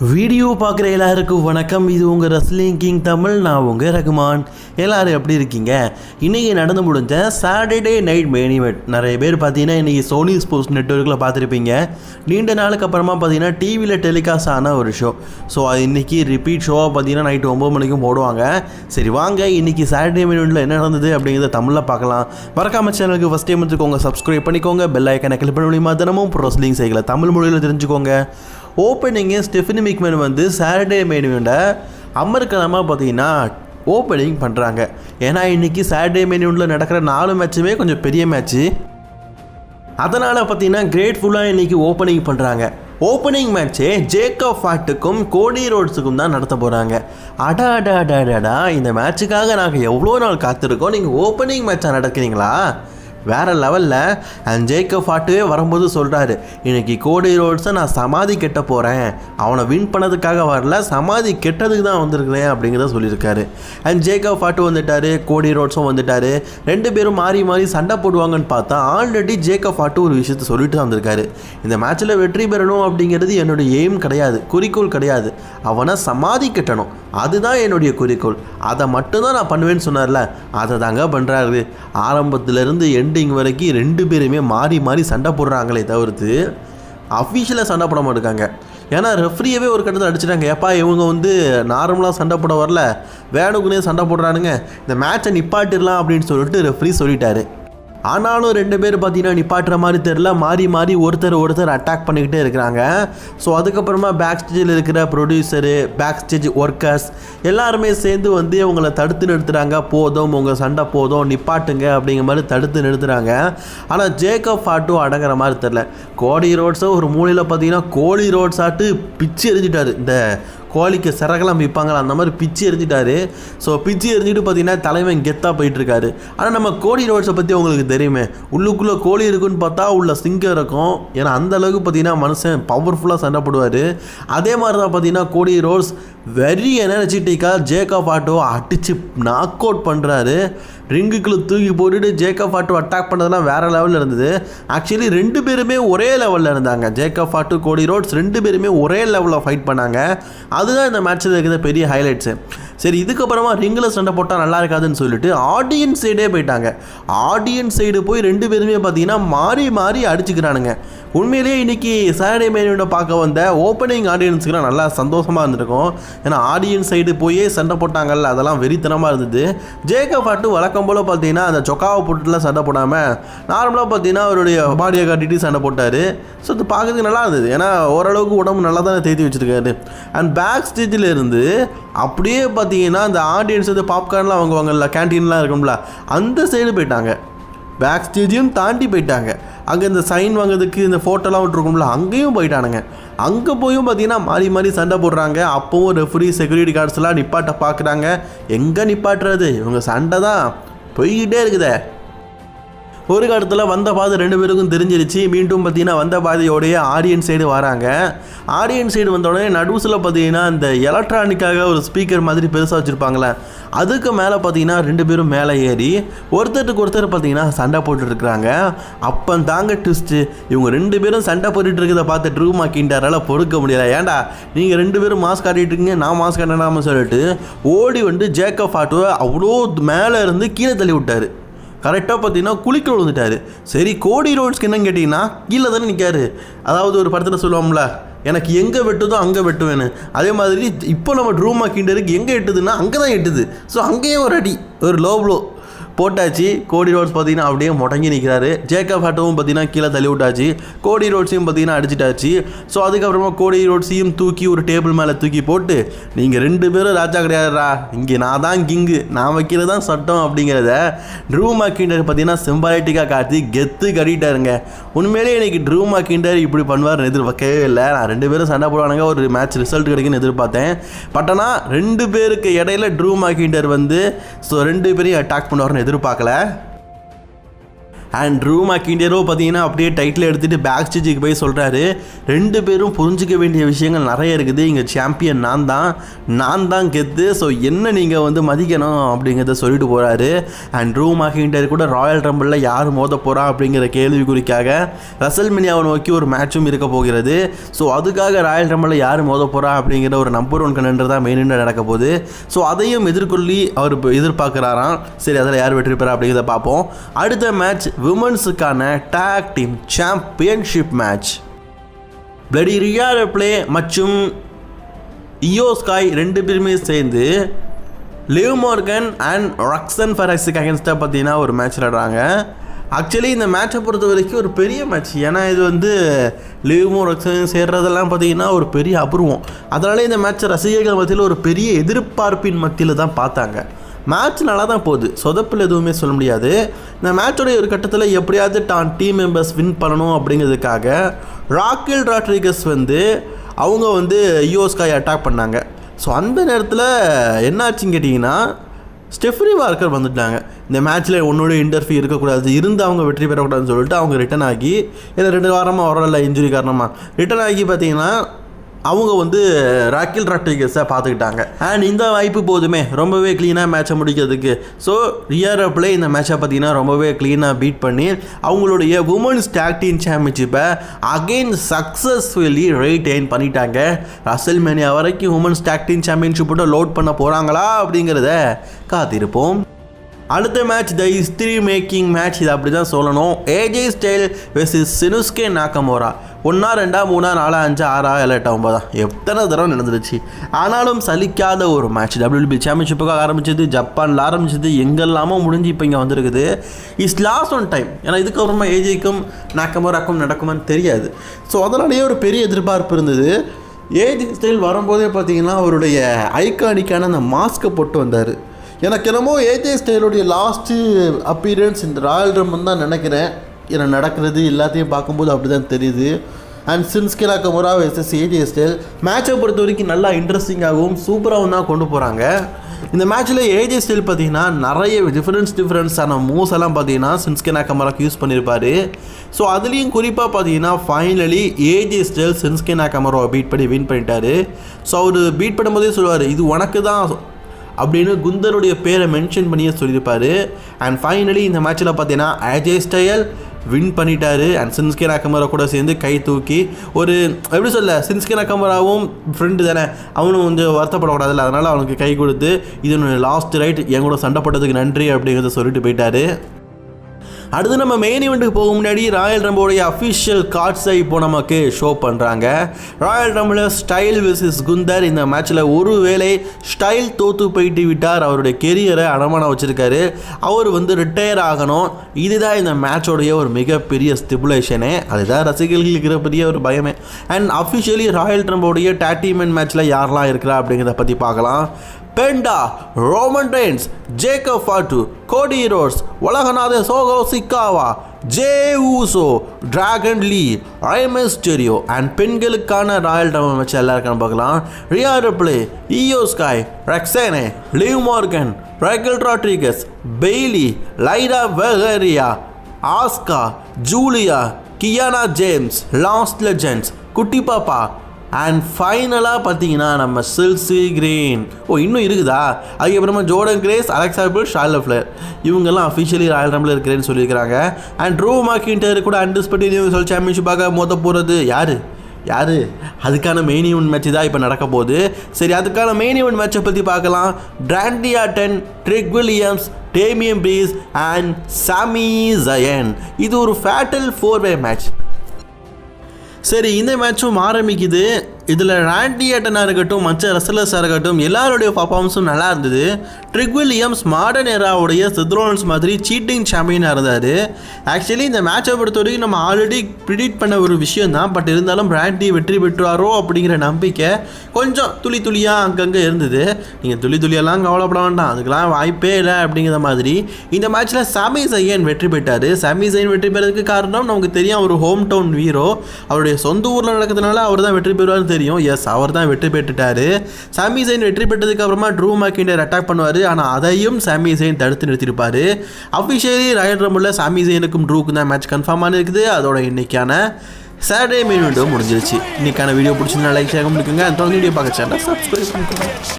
Video பார்க்குற எல்லாருக்கும் வணக்கம். இது உங்கள் ரஸ்லிங் கிங் தமிழ் நான் உங்கள் ரகுமான். எல்லோரும் எப்படி இருக்கீங்க? இன்றைக்கி நடந்து முடிஞ்ச சாட்டர்டே நைட் மெயின் இவெண்ட் நிறைய பேர் பார்த்தீங்கன்னா இன்றைக்கி சோனி ஸ்போர்ட்ஸ் நெட்ஒர்க்கில் பார்த்துருப்பீங்க. நீண்ட நாளுக்கு அப்புறமா பார்த்தீங்கன்னா டிவியில் டெலிகாஸ்ட் ஆன ஒரு ஷோ ஸோ அது இன்றைக்கி ரிப்பீட் ஷோவாக பார்த்தீங்கன்னா நைட்டு ஒம்பது மணிக்கும் போடுவாங்க. சரி வாங்க. இன்றைக்கி சாட்டர்டே மெயின் இவெண்ட்டில் என்ன நடந்தது அப்படிங்கிறத தமிழில் பார்க்கலாம். மறக்காமல் சேனலுக்கு ஃபஸ்ட் டைம் வந்துக்கோங்க சப்ஸ்கிரைப் பண்ணிக்கோங்க. பெல் ஐக்கனை கிளிக் பண்ண முடியுமா தினமும் ரஸ்லிங் செய்யலாம் தமிழ் மொழியில் தெரிஞ்சுக்கோங்க. ஓப்பனிங்கு ஸ்டெஃபினி மிக்மேன் வந்து சாட்டர்டே மெயினுண்ட அமர்க்கலமாக பார்த்தீங்கன்னா ஓப்பனிங் பண்ணுறாங்க ஏன்னா இன்றைக்கி சாட்டர்டே மெயினுண்டில் நடக்கிற நாலு மேட்சுமே கொஞ்சம் பெரிய மேட்ச்சு அதனால் பார்த்தீங்கன்னா கிரேட்ஃபுல்லாக இன்றைக்கி ஓப்பனிங் பண்ணுறாங்க ஓப்பனிங் மேட்ச்சே ஜேக்கப் ஃபாட்டுக்கும் கோடி ரோட்ஸுக்கும் தான் நடத்த போகிறாங்க அடா அடா அடா அடாடா இந்த மேட்சுக்காக நாங்கள் எவ்வளோ நாள் காத்திருக்கோம்? நீங்கள் ஓப்பனிங் மேட்சாக நடக்கிறீங்களா? வேற லெவலில் அண்ட் ஜேக்கப் ஃபாட்டுவே வரும்போது சொல்கிறாரு இன்னைக்கு கோடி ரோட்ஸை நான் சமாதி கெட்ட போகிறேன் அவனை வின் பண்ணதுக்காக வரல சமாதி கெட்டதுக்கு தான் வந்திருக்கிறேன் அப்படிங்கிறத சொல்லியிருக்காரு. அண்ட் ஜேக்கப் ஃபாட்டு வந்துட்டாரு கோடி ரோட்ஸும் வந்துட்டாரு. ரெண்டு பேரும் மாறி மாறி சண்டை போடுவாங்கன்னு பார்த்தா ஆல்ரெடி ஜேக்கப் ஃபாட்டு ஒரு விஷயத்த சொல்லிட்டு தான் வந்திருக்காரு. இந்த மேட்ச்சில் வெற்றி பெறணும் அப்படிங்கிறது என்னுடைய எய்ம் கிடையாது குறிக்கோள் கிடையாது. அவனை சமாதி கட்டணும். அதுதான் என்னுடைய குறிக்கோள். அதை மட்டும்தான் நான் பண்ணுவேன்னு சொன்னார்ல அதை தாங்க பண்ணுறாரு ஆரம்பத்துலேருந்து எண்டிங் வரைக்கும் ரெண்டு பேருமே மாறி மாறி சண்டை போடுறாங்களே தவிர்த்து அஃபீஷியலாக சண்டை போட மாட்டாங்க ஏன்னா ரெஃப்ரியவே ஒரு கட்டத்தில் அடிச்சிட்டாங்க. ஏப்பா இவங்க வந்து நார்மலாக சண்டை போட வரல. வேணுக்குனே சண்டை போடுறானுங்க. இந்த மேட்சை நிப்பாட்டிடலாம் அப்படின்னு சொல்லிட்டு ரெஃப்ரி சொல்லிட்டாரு. ஆனாலும் ரெண்டு பேர் பார்த்தீங்கன்னா நிப்பாட்டுற மாதிரி தெரில மாறி மாறி ஒருத்தர் ஒருத்தர் அட்டாக் பண்ணிக்கிட்டே இருக்கிறாங்க. ஸோ அதுக்கப்புறமா பேக் ஸ்டேஜில் இருக்கிற ப்ரொடியூசரு பேக் ஸ்டேஜ் ஒர்க்கர்ஸ் எல்லாருமே சேர்ந்து வந்து இவங்களை தடுத்து நிறுத்துறாங்க. போதும் உங்கள் சண்டை போதும் நிப்பாட்டுங்க அப்படிங்கிற மாதிரி தடுத்து நிறுத்துறாங்க. ஆனால் ஜேக்கப் ஃபாட்டும் அடங்குற மாதிரி தெரில கோடி ரோட்ஸை ஒரு மூலையில் பார்த்தீங்கன்னா கோழி ரோட்ஸ் ஆட்டு பிச்சு எரிஞ்சிட்டாரு இந்த கோழிக்கு சிறகெல்லாம் விற்பாங்களா? அந்த மாதிரி பிச்சு எரிஞ்சிட்டாரு ஸோ பிச்சு எரிஞ்சிட்டு பார்த்தீங்கன்னா தலைவன் கெத்தாக போயிட்டுருக்காரு. ஆனால் நம்ம கோழி ரோட்ஸை பற்றி உங்களுக்கு தெரியுமே. உள்ளுக்குள்ளே கோழி இருக்குன்னு பார்த்தா உள்ள சிங்கம் இருக்கும். ஏன்னா அந்த அளவுக்கு பார்த்தீங்கன்னா மனுஷன் பவர்ஃபுல்லாக சண்டை போடுவார். அதே மாதிரி தான் பார்த்தீங்கன்னா கோடி ரோட்ஸ் வெரி எனர்ஜெட்டிக்காக ஜேக்கப் ஆட்டோ அடித்து நாக் அவுட் பண்ணுறாரு ரிங்குக்குள்ள தூக்கி போட்டுட்டு ஜேக்கப் ஃபாட்டு அட்டாக் பண்ணதெல்லாம் வேறு லெவலில் இருந்தது. ஆக்சுவலி ரெண்டு பேருமே ஒரே லெவலில் இருந்தாங்க. ஜேக்கப் ஃபாட்டு கோடி ரோட்ஸ் ரெண்டு பேருமே ஒரே லெவலில் ஃபைட் பண்ணாங்க. அதுதான் இந்த மேட்ச்சில் இருக்கிற பெரிய ஹைலைட்ஸு சரி இதுக்கப்புறமா ரிங்கில் சண்டை போட்டால் நல்லா இருக்காதுன்னு சொல்லிட்டு ஆடியன்ஸ் சைடே போயிட்டாங்க. ஆடியன்ஸ் சைடு போய் ரெண்டு பேருமே பார்த்தீங்கன்னா மாறி மாறி அடிச்சுக்கிறானுங்க. உண்மையிலேயே இன்னைக்கு சாட்டர்டே மேனோட பார்க்க வந்த ஓப்பனிங் ஆடியன்ஸுக்குலாம் நல்லா சந்தோஷமாக இருந்திருக்கும். ஏன்னா ஆடியன்ஸ் சைடு போய் சண்டை போட்டாங்கல்ல அதெல்லாம் வெறித்தனமாக இருந்தது. ஜேக்கப் பாட்டு வழக்கம் போல் பார்த்தீங்கன்னா அந்த சொக்காவை போட்டுலாம் சண்டை போடாமல் நார்மலாக பார்த்தீங்கன்னா அவருடைய பாடியை காட்டிட்டு சண்டை போட்டார். ஸோ இது பார்க்கறதுக்கு நல்லா இருந்தது. ஏன்னா ஓரளவுக்கு உடம்பு நல்லா தான் தேதி வச்சுருக்காரு. அண்ட் பேக் ஸ்டேஜில் இருந்து அப்படியே பார்த்தீங்கன்னா அந்த ஆடியன்ஸ் வந்து பாப்கார்ன்லாம் வாங்குவாங்கல்ல கேன்டீன்லாம் இருக்கும்ல அந்த சைடு போயிட்டாங்க. பேக் ஸ்டேஜையும் தாண்டி போயிட்டாங்க. அங்கே இந்த சைன் வாங்குறதுக்கு இந்த ஃபோட்டோலாம் விட்டுருக்கும்ல அங்கேயும் போயிட்டானுங்க. அங்கே போயும் பார்த்தீங்கன்னா மாறி மாறி சண்டை போடுறாங்க. அப்போவும் ரெஃப்ரி செக்யூரிட்டி கார்ட்ஸ்லாம் நிப்பாட்ட பார்க்குறாங்க எங்கே நிப்பாட்டுறது? இவங்க சண்டை தான். போய்கிட்டே இருக்குதே. ஒரு காலத்தில் வந்த பாதை ரெண்டு பேருக்கும் தெரிஞ்சிருச்சு. மீண்டும் பார்த்தீங்கன்னா வந்த பாதையோடைய ஆடியன் சைடு வராங்க. ஆடியன் சைடு வந்த உடனே நடுவுசில் பார்த்தீங்கன்னா இந்த எலக்ட்ரானிக்காக ஒரு ஸ்பீக்கர் மாதிரி பெருசாக வச்சுருப்பாங்களே அதுக்கு மேலே பார்த்தீங்கன்னா ரெண்டு பேரும் மேலே ஏறி ஒருத்தருக்கு ஒருத்தர் பார்த்தீங்கன்னா சண்டை போட்டுட்ருக்குறாங்க அப்போ தாங்க ட்விஸ்ட்டு இவங்க ரெண்டு பேரும் சண்டை போட்டுட்டு இருக்கிறத பார்த்து ட்ரூ மாக்கின்றாரால பொறுக்க முடியல. ஏன்டா நீங்கள் ரெண்டு பேரும் மாஸ்க் காட்டிட்டு இருக்கீங்க நான் மாஸ்க் காட்டினாமல் சொல்லிட்டு ஓடி வந்து ஜேக்கப் ஆட்டுவை அவ்வளோ மேலே இருந்து கீழே தள்ளி விட்டார். கரெக்டாக பார்த்தீங்கன்னா குளிக்க விழுந்துட்டாரு சரி கோடி ரோட்ஸ்க்கு என்னன்னு கேட்டிங்கன்னா கீழே தானே நிற்காரு அதாவது ஒரு படத்தில் சொல்லுவோம்ல எனக்கு எங்கே வெட்டுதோ அங்கே வெட்டுவேன்னு. அதே மாதிரி இப்போ நம்ம ட்ரூமா கிண்டருக்கு எங்கே எட்டுதுன்னா அங்கே தான் எட்டுது. ஸோ அங்கேயே ஒரு அடி ஒரு லோ ப்ளோ போட்டாச்சு. கோடி ரோட்ஸ் பார்த்தீங்கன்னா அப்படியே முடங்கி நிற்கிறாரு ஜேக்கப் ஹாட்டோவும் பார்த்தீங்கன்னா கீழே தள்ளி விட்டாச்சு. கோடி ரோட்ஸையும் பார்த்தீங்கன்னா அடிச்சிட்டாச்சு. ஸோ அதுக்கப்புறமா கோடி ரோட்ஸையும் தூக்கி ஒரு டேபிள் மேலே தூக்கி போட்டு நீங்கள் ரெண்டு பேரும் ராஜா கிடையாதுரா இங்கே நான் தான் கிங்கு. நான் வைக்கிறது தான் சட்டம் அப்படிங்கிறத ட்ரூ மாக்கிண்டர் பார்த்தீங்கன்னா சிம்பாலிட்டிக்காக காட்டி கெத்து கட்டிட்டாருங்க. உண்மையிலேயே இன்னைக்கு ட்ரூ மாக்கிண்டர் இப்படி பண்ணுவார்னு எதிர்பார்க்கவே இல்லை. நான் ரெண்டு பேரும் சண்டை போடுவானுங்க. ஒரு மேட்ச் ரிசல்ட் கிடைக்குன்னு எதிர்பார்த்தேன். பட் ஆனால் ரெண்டு பேருக்கு இடையில ட்ரூ மாக்கிண்டர் வந்து ஸோ ரெண்டு பேரையும் அட்டாக் பண்ணுவார்னு எதிர்பார்க்கல. அண்ட் ரூம் மேக்கிண்டியரோ பார்த்தீங்கன்னா அப்படியே டைட்டில் எடுத்துகிட்டு பேக் ஸ்டேஜுக்கு போய் சொல்கிறாரு ரெண்டு பேரும் புரிஞ்சிக்க வேண்டிய விஷயங்கள் நிறைய இருக்குது. இங்கே சாம்பியன் நான் தான். நான் தான் கெத்து. ஸோ என்ன நீங்கள் வந்து மதிக்கணும் அப்படிங்கிறத சொல்லிட்டு போகிறாரு அண்ட் ரூம் மேக்கிண்டியர் கூட ராயல் ரம்பிளில் யார் மோத போகிறா அப்படிங்கிற கேள்விக்குறிக்காக ரசல் மினியாவை நோக்கி ஒரு மேட்சும் இருக்க போகிறது. ஸோ அதுக்காக ராயல் ரம்பிளில் யார் மோத போகிறா அப்படிங்கிற ஒரு நம்பர் ஒன் கண்டென்டர் தான் மெயின் நடக்க போகுது. ஸோ அதையும் எதிர்கொள்ளி அவர் இப்போ எதிர்பார்க்குறாராம். சரி அதில் யார் வெற்றி பெறா அப்படிங்கிறத பார்ப்போம். அடுத்த match விமன்ஸுக்கான tag team championship match bloody Rhea Ripley மற்றும் இயோ ஸ்காய் ரெண்டு பேருமே சேர்ந்து லிவ் மார்கன் அண்ட் ரக்ஸன் ஃபெரக்ஸுக்கு அகேன்ஸ்டாக பார்த்தீங்கன்னா ஒரு மேட்ச் விளாடுறாங்க ஆக்சுவலி இந்த மேட்சை பொறுத்த வரைக்கும் ஒரு பெரிய மேட்ச் ஏன்னா இது வந்து லிவ்மோ ரக்ஸன் சேர்றதெல்லாம் பார்த்தீங்கன்னா ஒரு பெரிய அபூர்வம். அதனால இந்த மேட்ச்சை ரசிகர்கள் மத்தியில் ஒரு பெரிய எதிர்பார்ப்பின் மத்தியில் தான் பார்த்தாங்க. மேட்ச் நல்லா தான் போகுது. சொதப்பில் எதுவுமே சொல்ல முடியாது. இந்த மேட்சோடைய ஒரு கட்டத்தில் எப்படியாவது தான் டீம் மெம்பர்ஸ் வின் பண்ணணும் அப்படிங்கிறதுக்காக ராக்கில் ராட்ரிகஸ் வந்து அவங்க வந்து யூஎஸ்காய் அட்டாக் பண்ணாங்க. ஸோ அந்த நேரத்தில் என்னாச்சுன்னு கேட்டிங்கன்னா ஸ்டெஃப்ரி வார்க்கர் வந்துட்டாங்க. இந்த மேட்ச்சில் உன்னோட இன்டர்ஃபியூ இருக்கக்கூடாது இருந்து அவங்க வெற்றி பெறக்கூடாதுன்னு சொல்லிட்டு அவங்க ரிட்டன் ஆகி ஏன்னா ரெண்டு வாரமாக வரல இன்ஜுரி காரணமாக ரிட்டன் ஆகி பார்த்தீங்கன்னா அவங்க வந்து ராக்கில் ராட்ரிகஸை பார்த்துக்கிட்டாங்க. அண்ட் இந்த வாய்ப்பு போதுமே. ரொம்பவே க்ளீனாக மேட்சை முடிக்கிறதுக்கு. ஸோ ரியர் இந்த மேட்சை பார்த்தீங்கன்னா ரொம்பவே க்ளீனாக பீட் பண்ணி அவங்களுடைய உமன்ஸ் டேக் டீம் சாம்பியன்ஷிப்பை அகெயின் சக்ஸஸ்ஃபுல்லி ரெயின்டைன் பண்ணிட்டாங்க. ரசல் மேனியா வரைக்கும் உமன்ஸ் டேக் டீம் சாம்பியன்ஷிப்போட லோட் பண்ண போகிறாங்களா அப்படிங்கிறத காத்திருப்போம். அடுத்த match the history making match இது அப்படி தான் சொல்லணும் AJ Styles versus Shinsuke Nakamura ஒன்றா ரெண்டா மூணா நாலா அஞ்சு ஆறா ஏழு எட்டா ஒன்பதா? எத்தனை தடவை நடந்துருச்சு? ஆனாலும் சலிக்காத ஒரு மேட்ச் டபிள்யூபி சாம்பியன்ஷிப்புக்காக ஆரம்பிச்சது ஜப்பானில் ஆரம்பிச்சது எங்கெல்லாமோ முடிஞ்சு இப்போ இங்கே வந்திருக்குது. இஸ் லாஸ்ட் ஒன் டைம் ஏன்னா இதுக்கப்புறமா ஏஜேக்கும் நாக்கமோராக்கும் நடக்குமான்னு தெரியாது. ஸோ அதனாலேயே ஒரு பெரிய எதிர்பார்ப்பு இருந்தது. ஏஜ் ஸ்டைல் வரும்போதே பார்த்தீங்கன்னா அவருடைய ஐக்கானிக்கான அந்த மாஸ்க்கை போட்டு வந்தார். எனக்கு என்னமோ ஏஜே ஸ்டைலுடைய லாஸ்ட்டு அப்பீரியன்ஸ் இந்த ராயல் ரம்மன் தான் நினைக்கிறேன். என்ன நடக்கிறது எல்லாத்தையும் பார்க்கும்போது அப்படி தான் தெரியுது and Shinsuke Nakamura versus AJ Styles மேட்சை பொறுத்த வரைக்கும் நல்லா இன்ட்ரெஸ்டிங்காகவும் சூப்பராகவும் தான் கொண்டு போகிறாங்க இந்த மேட்ச்சில் ஏஜே ஸ்டைல் பார்த்தீங்கன்னா நிறைய டிஃப்ரென்ஸ் டிஃப்ரென்ஸான மூவ்ஸ் எல்லாம் பார்த்தீங்கன்னா சின்ஸ்கே நாக்கமராக்கு யூஸ் பண்ணியிருப்பார். ஸோ அதுலேயும் குறிப்பாக பார்த்தீங்கன்னா ஃபைனலி ஏஜே ஸ்டைல் சின்ஸ்கே கமராவை பீட் பண்ணி வின் பண்ணிட்டாரு. ஸோ அவர் பீட் பண்ணும்போதே சொல்லுவார் இது உனக்கு தான் அப்படின்னு குந்தருடைய பேரை மென்ஷன் பண்ணியே சொல்லியிருப்பார். அண்ட் ஃபைனலி இந்த மேட்ச்சில் பார்த்தீங்கன்னா அஜய் ஸ்டைல் வின் பண்ணிட்டாரு. அண்ட் சின்ஸ்கே நாக்கமரா கூட சேர்ந்து கை தூக்கி ஒரு எப்படி சொல்ல சின்ஸ்கே நாக்கமராவும் ஃப்ரெண்டு தானே. அவனும் கொஞ்சம் வருத்தப்படக்கூடாதுல்ல. அதனால் அவனுக்கு கை கொடுத்து இது லாஸ்ட் ரைட் என் கூட சண்டை போட்டதுக்கு நன்றி அப்படிங்கிறத சொல்லிட்டு போயிட்டாரு. அடுத்து நம்ம மெயின் இவெண்ட்டுக்கு போக முன்னாடி ராயல் ரம்போடைய அஃபிஷியல் கார்ட்ஸை இப்போ நமக்கு ஷோ பண்ணுறாங்க Royal Rumble Styles versus Gunther இந்த மேட்ச்சில் ஒருவேளை ஸ்டைல் தோத்து போயிட்டு விட்டார். அவருடைய கெரியரை அடமானம் வச்சுருக்காரு. அவர் வந்து ரிட்டையர் ஆகணும். இதுதான் இந்த மேட்சோடைய ஒரு மிகப்பெரிய ஸ்டிபுலேஷனே அதுதான் ரசிகர்களுக்கு இருக்கிற பெரிய ஒரு பயமே. அண்ட் அஃபிஷியலி ராயல் ட்ரம்போடைய டேட்டிமெண்ட் மேட்ச்சில் யாரெல்லாம் இருக்கிறா அப்படிங்கிறத பற்றி பார்க்கலாம். Penta Roman Reigns Jacob Fatu Cody Rhodes Ulaganatha சோகோ சிக்காவா? Jey Uso Dragon Lee Rey Mysterio and பெண்களுக்கான ராயல் டமன் மேட்ச் எல்லாருக்கும் பார்க்கலாம். Rhea Ripley Iyo Sky Roxanne Liv Morgan Raquel Rodriguez Bayley Lyra Valkyria Asuka Giulia Kiana James last legends குட்டி பாப்பா and ஃபைனலாக பார்த்தீங்கன்னா நம்ம சில்சி கிரீன். ஓ இன்னும் இருக்குதா? அதுக்கப்புறமா Jordan Grace Alexa Bliss Charlotte Flair இவங்கெல்லாம் அஃபிஷியலி ராயல் ரம்பில் இருக்கிறேன்னு சொல்லியிருக்கிறாங்க. அண்ட் ட்ரூ மார்க்கின்டர் கூட அன்டிஸ்பெக்டட் யூனிவர்சல் சாம்பியன்ஷிப்பாக மோத போகிறது யார்? யார்? அதுக்கான மெயின் ஈவெண்ட் மேட்ச் தான் இப்போ நடக்க போகுது. சரி அதுக்கான மெயின் ஈவெண்ட் மேட்சை பற்றி பார்க்கலாம். டிராண்டியா ten Trick Williams Damian Priest and Sami Zayn இது ஒரு ஃபேட்டல் ஃபோர் வே மேட்ச் சரி இந்த மேட்சும் ஆரம்பிக்குது. இதில் ராண்டி ஏட்டனாக இருக்கட்டும் மற்ற ரெசலர்ஸாக இருக்கட்டும் எல்லாருடைய பர்ஃபார்மன்ஸும் நல்லா இருந்தது. ட்ரிக் வில்லியம்ஸ் மாடர்ன் எராவுடைய சித்ரோன்ஸ் மாதிரி சீட்டிங் சாம்பியனாக இருந்தார். ஆக்சுவலி இந்த மேட்சை பொறுத்த வரைக்கும் நம்ம ஆல்ரெடி ப்ரிடிக்ட் பண்ண ஒரு விஷயம் தான் பட் இருந்தாலும் ராண்டி வெற்றி பெற்றுவாரோ அப்படிங்கிற நம்பிக்கை கொஞ்சம் துளி துளியாக அங்கங்கே இருந்தது. நீங்கள் துளி துளியெல்லாம் கவலைப்பட வேண்டாம். அதுக்கெல்லாம் வாய்ப்பே இல்லை அப்படிங்கிற மாதிரி. இந்த மேட்ச்சில் சாமி சையன் வெற்றி பெற்றார். சாமி சையன் வெற்றி பெறதுக்கு காரணம் நமக்கு தெரியும் ஒரு ஹோம் டவுன் வீரோ அவருடைய சொந்த ஊரில் நடக்கிறதுனால அவர் தான் வெற்றி பெறுவார்னு தெரியும். எஸ் அவர் தான் வெற்றி பெற்றுட்டாரு. சாமி சைன் வெற்றி பெற்றதுக்கு அப்புறமா ட்ரூ மேக்கிண்டர் அட்டாக் பண்ணுவார். ஆனால் அதையும் சாமி சைன் தடுத்து நிறுத்தியிருப்பார். அஃபிஷியலி ராயல் ரம்பிளில் சாமி சைனுக்கும் ட்ரூக்கும் தான் மேட்ச் கன்ஃபார்ம் ஆனிருக்குது. அதோட இன்னைக்கான சாட்டர்டே மீன் விண்டோ முடிஞ்சிருச்சு. இன்னைக்கான வீடியோ பிடிச்சிருந்தா லைக் ஷேர் பண்ணிக்கோங்க அந்த வீடியோ பார்க்க சேனல் சப்ஸ்கிரைப் பண்ணிக்கோங்க